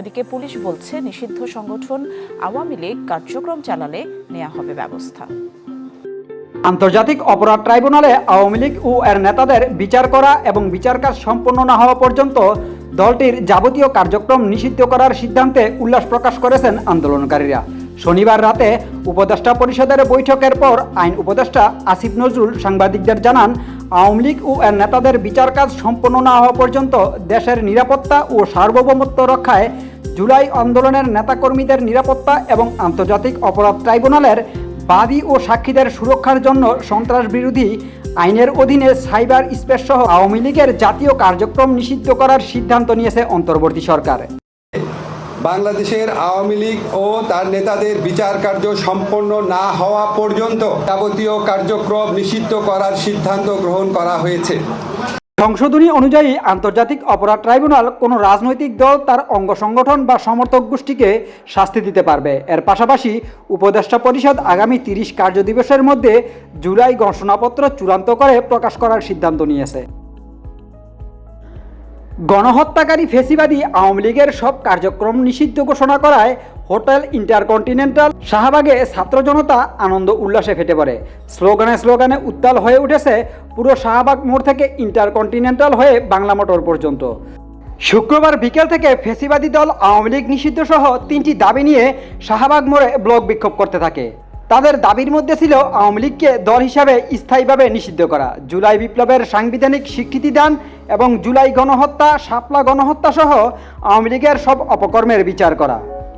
এদিকে পুলিশ বলছে, নিষিদ্ধ সংগঠন আওয়ামী লীগ কার্যক্রম চালালে নেওয়া হবে ব্যবস্থা। আন্তর্জাতিক অপরাধ ট্রাইব্যুনালে আওয়ামী লীগ ও এর নেতাদের বিচার করা এবং বিচার কাজ সম্পন্ন না হওয়া পর্যন্ত দলটির যাবতীয় কার্যক্রম নিষিদ্ধ করার সিদ্ধান্তে উল্লাস প্রকাশ করেছেন আন্দোলনকারীরা। শনিবার রাতে উপদেষ্টা পরিষদের বৈঠকের পর আইন উপদেষ্টা আসিফ নজরুল সাংবাদিকদের জানান, আওয়ামী লীগ ও এর নেতাদের বিচার কাজ সম্পন্ন না হওয়া পর্যন্ত দেশের নিরাপত্তা ও সার্বভৌমত্ব রক্ষায় জুলাই আন্দোলনের নেতাকর্মীদের নিরাপত্তা এবং আন্তর্জাতিক অপরাধ ট্রাইব্যুনালের বাদী ও সাক্ষীদের সুরক্ষার জন্য সন্ত্রাস বিরোধী আইনের অধীনে সাইবার স্পেস সহ আওয়ামী লীগের জাতীয় কার্যক্রম নিষিদ্ধ করার সিদ্ধান্ত নিয়েছে অন্তর্বর্তী সরকার। বাংলাদেশের আওয়ামী লীগ ও তার নেতাদের বিচার কার্য সম্পন্ন না হওয়া পর্যন্ত যাবতীয় কার্যক্রম নিষিদ্ধ করার সিদ্ধান্ত গ্রহণ করা হয়েছে। সংশোধনী অনুযায়ী আন্তর্জাতিক অপরাধ ট্রাইব্যুনাল কোনো রাজনৈতিক দল, তার অঙ্গ সংগঠন বা সমর্থক গোষ্ঠীকে শাস্তি দিতে পারবে। এর পাশাপাশি উপদেষ্টা পরিষদ আগামী তিরিশ কার্যদিবসের মধ্যে জুলাই ঘোষণাপত্র চূড়ান্ত করে প্রকাশ করার সিদ্ধান্ত নিয়েছে। গণহত্যাকারী ফেসিবাদী আওয়ামী লীগের সব কার্যক্রম নিষিদ্ধ ঘোষণা করায় হোটেল ইন্টারকন্টিনেন্টাল, শাহবাগে ছাত্র জনতা আনন্দ উল্লাসে ফেটে পড়ে। স্লোগানে স্লোগানে উত্তাল হয়ে উঠেছে পুরো শাহবাগ মোড় থেকে ইন্টারকন্টিনেন্টাল হয়ে বাংলা মোটর পর্যন্ত। শুক্রবার বিকেল থেকে ফেসিবাদী দল আওয়ামী লীগ নিষিদ্ধ সহ তিনটি দাবি নিয়ে শাহবাগ মোড়ে ব্লক বিক্ষোভ করতে থাকে। তাদের দাবির মধ্যে ছিল আওয়ামী লীগকে দল হিসাবে স্থায়ীভাবে নিষিদ্ধ করা। জুলাই বিপ্লবের সাংবিধানিক স্বীকৃতি দান এবং জুলাই গণহত্যা, শাপলা গণহত্যা সহ আওয়ামী লীগের সব অপকর্মের বিচার করা।